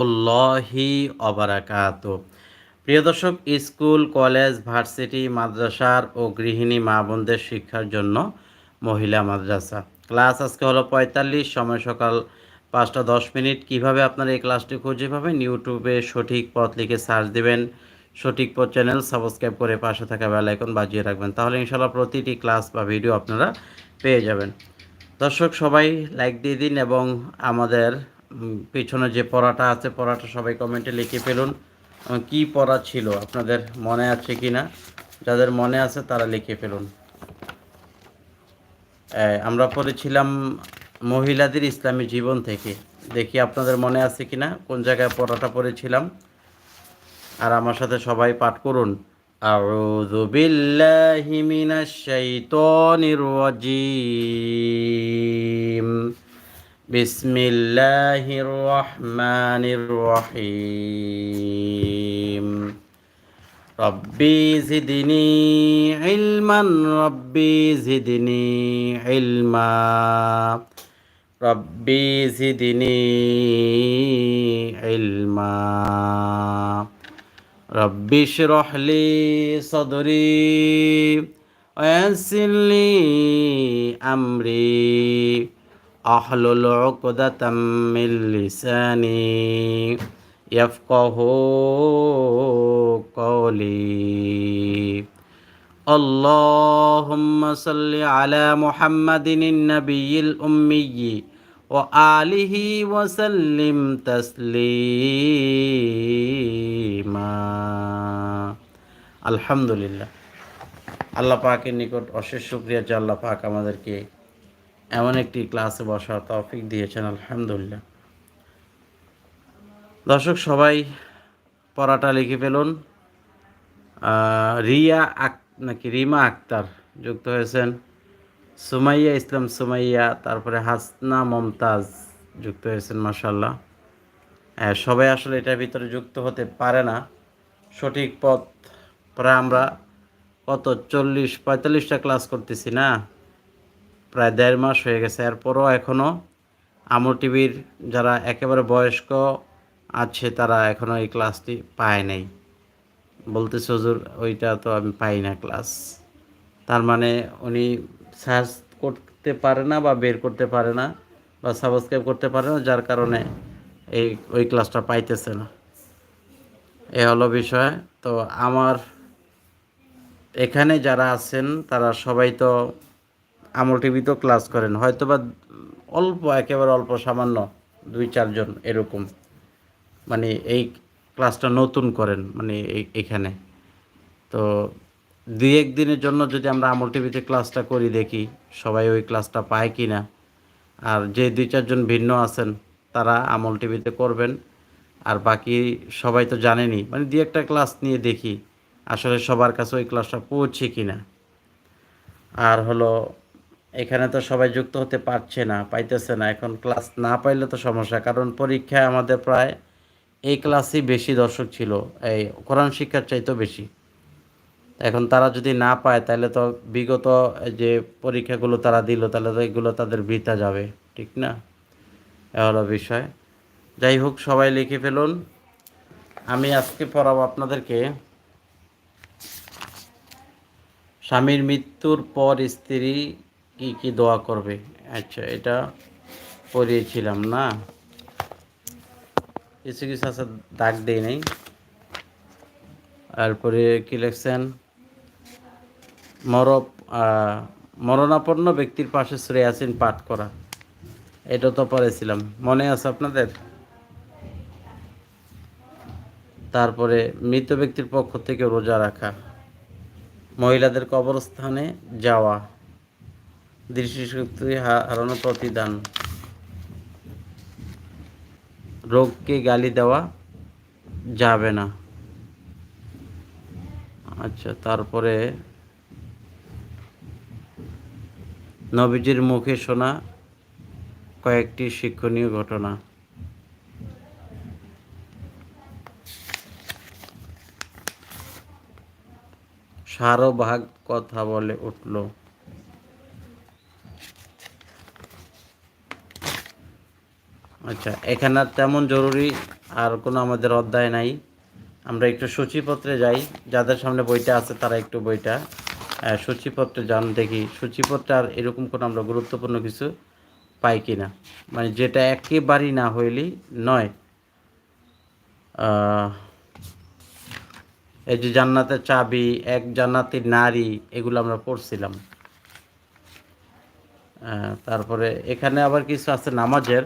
উল্লাহি অবরাকাত। প্রিয় দর্শক, school, college, varsity, মাদ্রাসার ও গৃহিণী মা বোনদের শিক্ষার জন্য মহিলা মাদ্রাসা। ক্লাস আজকে হলো পঁয়তাল্লিশ, সময় সকাল পাঁচটা দশ মিনিট। কীভাবে আপনারা এই ক্লাসটি খুঁজে পাবেন? ইউটিউবে সঠিক পথ লিখে সার্চ দিবেন, সঠিক পথ চ্যানেল সাবস্ক্রাইব করে পাশে থাকা বেল আইকন বাজিয়ে রাখবেন। তাহলে ইনশাল্লাহ প্রতিটি ক্লাস বা ভিডিও আপনারা পেয়ে যাবেন। দর্শক, সবাই লাইক দিয়ে দিন এবং আমাদের পিছনে যে পড়াটা আছে, পড়াটা সবাই কমেন্টে লিখে ফেলুন। কী পড়া ছিল? আপনাদের মনে আছে কি না? যাদের মনে আছে তারা লিখে ফেলুন। আমরা পড়েছিলাম মহিলাদের ইসলামী জীবন থেকে। দেখি আপনাদের মনে আছে কি না? কোন জায়গায় পড়াটা পড়েছিলাম? আর আমার সাথে সবাই পাঠ করুন। শাইতানির بسم الله الرحمن الرحيم. ربي زدني علما ربي زدني علما. ربي زدني علما. ربي اشرح لي صدري ويسر لي أمري. أحلل عقدة من لساني يفقه قولي اللهم صل على محمد النبي الأمي وآله وسلم تسليما আলহামদুলিল্লাহ আল্লাহ পাকের নিকট অশেষ শুক্রিয়া যে আল্লাহ পাক আমাদেরকে এমন একটি ক্লাসে বসার তৌফিক দিয়েছেন, আলহামদুলিল্লাহ। দর্শক, সবাই পড়াটা লিখে ফেলুন। রিয়া আক, নাকি রিমা আক্তার যুক্ত হয়েছেন। সুমাইয়া ইসলাম সুমাইয়া, তারপরে হাসনা মমতাজ যুক্ত হয়েছেন মাসাল্লাহ সবাই আসলে এটার ভিতরে যুক্ত হতে পারে না। সঠিক পথ প্রায় আমরা কত, চল্লিশ, পঁয়তাল্লিশটা ক্লাস করতেছি না? প্রায় দেড় মাস হয়ে গেছে। এরপরও এখনও আমর টিভির যারা একেবারে বয়স্ক আছে, তারা এখনও এই ক্লাসটি পায় নাই। বলতেছে, হুজুর, ওইটা তো আমি পাই না ক্লাস। তার মানে উনি সার্চ করতে পারে না বা বের করতে পারে না বা সাবস্ক্রাইব করতে পারে না, যার কারণে এই, ওই ক্লাসটা পাইতেছে না। এ হলো বিষয়। তো আমার এখানে যারা আছেন, তারা সবাই তো আমল টিভিতেও ক্লাস করেন হয়তো বা অল্প, একেবারে অল্প, সামান্য দুই চারজন এরকম। মানে এই ক্লাসটা নতুন করেন মানে এখানে। তো দুই এক দিনের জন্য যদি আমরা আমল টিভিতে ক্লাসটা করি দেখি, সবাই ওই ক্লাসটা পায় কি না আর যে দুই চারজন ভিন্ন আছেন, তারা আমল টিভিতে করবেন। আর বাকি সবাই তো জানেনি মানে দুই একটা ক্লাস নিয়ে দেখি, আসলে সবার কাছে ওই ক্লাসটা পৌঁছে কি না আর হলো এখানে তো সবাই যুক্ত হতে পারছে না, পাইতেছে না। এখন ক্লাস না পাইলে তো সমস্যা, কারণ পরীক্ষায় আমাদের প্রায় এই ক্লাসই বেশি দর্শক ছিল, এই কোরআন শিক্ষার চাইতেও বেশি। এখন তারা যদি না পায়, তাহলে তো বিগত যে পরীক্ষাগুলো তারা দিল, তাহলে তো এগুলো তাদের বৃথা যাবে, ঠিক না? এ হলো বিষয়। যাই হোক, সবাই লিখে ফেলুন। আমি আজকে পড়াবো আপনাদেরকে স্বামীর মৃত্যুর পর স্ত্রী কি কি দোয়া করবে? আচ্ছা এটা পড়িয়েছিলাম না। কিছু কিছু আছে দাগ দেই নাই। তারপরে কি লিখছেন? আহ, মরণাপন্ন ব্যক্তির পাশে শ্রেয় আছেন পাঠ করা। এটা তো পড়েছিলাম। মনে আছে আপনাদের? তারপরে মৃত ব্যক্তির পক্ষ থেকে রোজা রাখা। মহিলাদের কবরস্থানে যাওয়া। দৃষ্টিশক্তি হারানো প্রতিদান। রোগকে গালি দেওয়া যাবে না। আচ্ছা তারপরে নবীজির মুখে শোনা কয়েকটি শিক্ষণীয় ঘটনা। সারো ভাগ কথা বলে উঠল। আচ্ছা এখানে তেমন জরুরি আর কোনো আমাদের অধ্যায় নাই। আমরা একটু সূচিপত্রে যাই। যাদের সামনে বইটা আছে তারা একটু বইটা সূচিপত্রে যান দেখি। সূচিপত্রে আর এরকম কোনো আমরা গুরুত্বপূর্ণ কিছু পাই কি না মানে যেটা একেবারেই না হইলেই নয়। এই যে জান্নাতের চাবি, এক জান্নাতের নারী, এগুলো আমরা পড়ছিলাম। তারপরে এখানে আবার কিছু আছে নামাজের।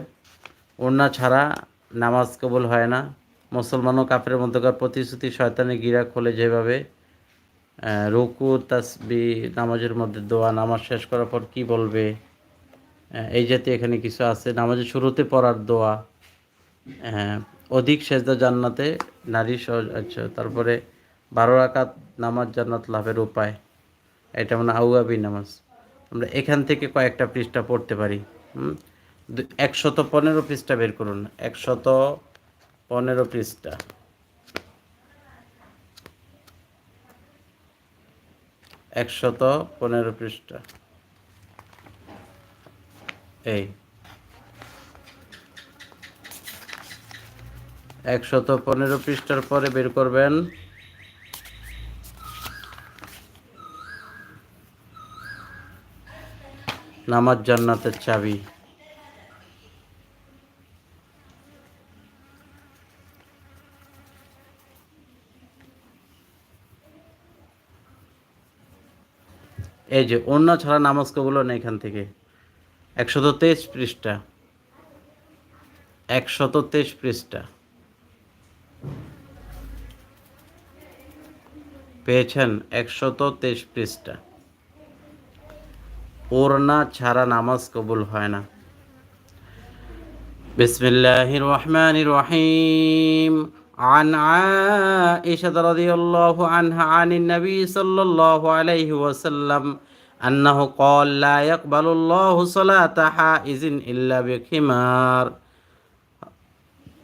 ওড়না ছাড়া নামাজ কবুল হয় না। মুসলমান ও কাফের মধ্যকার প্রতিশ্রুতি শয়তানের গিরা খোলে যেভাবে রুকু, তাসবি, নামাজের মধ্যে দোয়া, নামাজ শেষ করার পর কি বলবে? এই জাতীয় এখানে কিছু আছে। নামাজের শুরুতে পড়ার দোয়া অধিক সেজদা জান্নাতে নারী সহ আচ্ছা তারপরে বারো রাকাত নামাজ জান্নাত লাভের উপায়। এটা মানে আউয়াবি নামাজ। আমরা এখান থেকে কয়েকটা পৃষ্ঠা পড়তে পারি। হুম? একশত পনেরো পৃষ্ঠা বের করুন, একশত পনেরো পৃষ্ঠা। একশত পনেরো পৃষ্ঠা। এই। একশত পনেরো পৃষ্ঠার পরে বের করবেন। নামাজ জান্নাতের চাবি। এই যে, অন্য ছাড়া নামাজ কবুল না এখান থেকে। একশত তেইশ পৃষ্ঠা। একশত তেইশ পৃষ্ঠা। পেয়েছেন একশত তেইশ পৃষ্ঠা। ওরনা ছাড়া নামাজ কবুল হয় না। বিসমিল্লাহির রহমানির রহিম। عن عائشة رضي الله عنها عن النبي صلى الله عليه وسلم أنه قال لا يقبل الله صلاة حائز إلا بخمار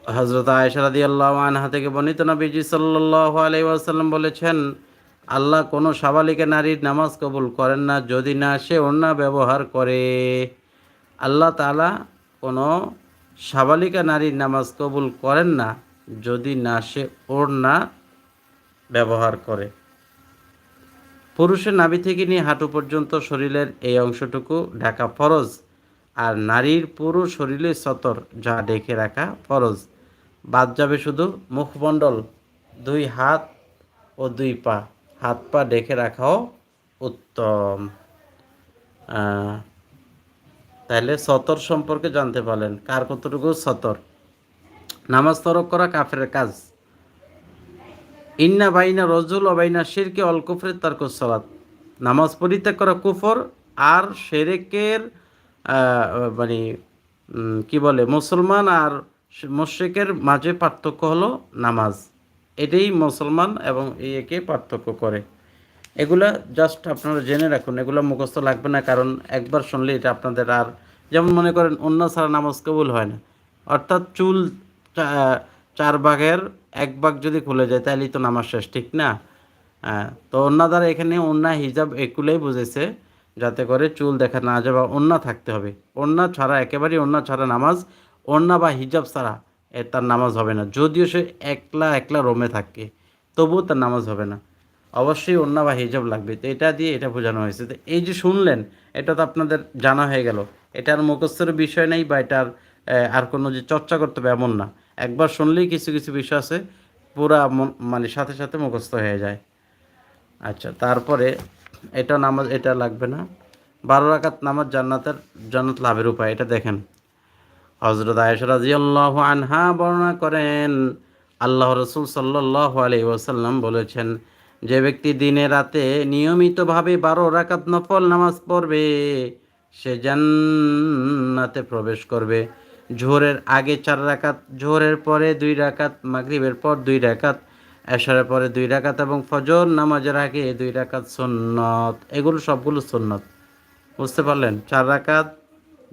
হজরত আয়েশা রাদিয়াল্লাহু আনহা থেকে বর্ণিত নবীজি সাল্লাল্লাহু আলাইহি ওয়াসাল্লাম বলেছেন আল্লাহ কোনো সাবালিকা নারীর নামাজ কবুল করেন না যদি না সে ওড়না ব্যবহার করে আল্লাহ তাআলা কোনো সাবালিকা নারীর নামাজ কবুল করেন না যদি না সে ওড়না ব্যবহার করে। পুরুষের নাভি থেকে নিয়ে হাঁটু পর্যন্ত শরীরের এই অংশটুকু ঢাকা ফরজ, আর নারীর পুরো শরীরের সতর যা ডেকে রাখা ফরজ। বাদ যাবে শুধু মুখমণ্ডল, দুই হাত ও দুই পা। হাত পা ডেকে রাখাও উত্তম। তাহলে সতর সম্পর্কে জানতে পারলেন। কার কতটুকু সতর? নামাজ তরক করা কাফের কাজ। ইন্না বাইনা রজুল ও বাইনা শিরকে অল কুফরের তার সলাত। নামাজ পরিত্যাগ করা কুফর আর শেরেকের মানে কি বলে, মুসলমান আর মুশ্রিকের মাঝে পার্থক্য হলো নামাজ। এটাই মুসলমান এবং একে পার্থক্য করে। এগুলা জাস্ট আপনারা জেনে রাখুন, এগুলো মুখস্থ লাগবে না, কারণ একবার শুনলে এটা আপনাদের আর, যেমন মনে করেন, অন্য ছাড়া নামাজ কবুল হয় না। অর্থাৎ চুল চার ভাগের এক ভাগ যদি খুলে যায় তাহলেই তো নামাজ শেষ ঠিক না? হ্যাঁ, তো অন্য দ্বারা এখানে অন্য হিজাব একুলেই বুঝেছে যাতে করে চুল দেখা না যায় বা অন্য থাকতে হবে। অন্য ছাড়া একেবারেই অন্য ছাড়া নামাজ অন্য বা হিজাব ছাড়া এ তার নামাজ হবে না। যদিও সে একলা একলা রোমে থাকে তবুও তার নামাজ হবে না। অবশ্যই অন্য বা হিজাব লাগবে। তো এটা দিয়ে এটা বোঝানো হয়েছে। তো এই যে শুনলেন এটা তো আপনাদের জানা হয়ে গেল। এটার মুখস্থের বিষয় নেই বা এটার আর কোনো যে চর্চা করতে হবে এমন না। একবার শুনলেই কিছু কিছু বিষয় আছে, পুরা মন- সাথে সাথে মুখস্থ হয়ে যায়। আচ্ছা তারপরে এটা নামাজ, এটা লাগবে না। বারো রাকাত নামাজ জান্নাতের, জান্নাত লাভের উপায়, এটা দেখেন। হজরত আয়েশা রাজিয়াল্লাহু আনহা বর্ণনা করেন আল্লাহ রসুল সাল্লাহ আলাইহি ওসাল্লাম বলেছেন, যে ব্যক্তি দিনে রাতে নিয়মিতভাবে বারো রাকাত নফল নামাজ পড়বে, সে জান্নাতে প্রবেশ করবে। জোহরের আগে চার রাকাত, জোহরের পরে দুই রাকাত, মাগরিবের পর দুই রাকাত, এশারের পরে দুই রাকাত এবং ফজর নামাজের আগে দুই রাকাত সুন্নত। এগুলো সবগুলো সুন্নত। বুঝতে পারলেন? চার রাকাত,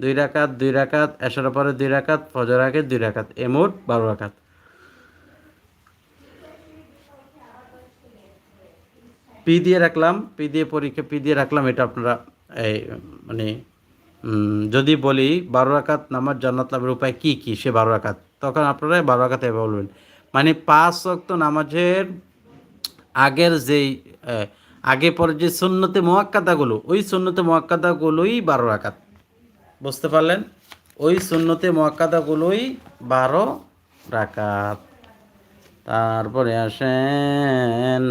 দুই রাকাত দুই রাকাত, এশারের পরে দুই রাকাত ফজর আগে দুই রাকাত। এ মোট বারো রাকাত। পি দিয়ে রাখলাম, পি দিয়ে পরীক্ষা, পি দিয়ে রাখলাম, এটা আপনারা, এই মানে যদি বলি বারো রাকাত নামাজ জান্নাত লাভের উপায় কি কি? সে বারো রাকাত। তখন আপনারা বারো রাকাত এভাবে বলবেন। মানে পাঁচ ওয়াক্ত নামাজের আগের যেই আগে পরে যে সুন্নতে মোয়াক্কাদাগুলো, ওই সুন্নতে মোয়াক্কাদাগুলোই বারো রাকাত। বুঝতে পারলেন? ওই সুন্নতে মোয়াক্কাদাগুলোই বারো রাকাত। তারপরে আসেন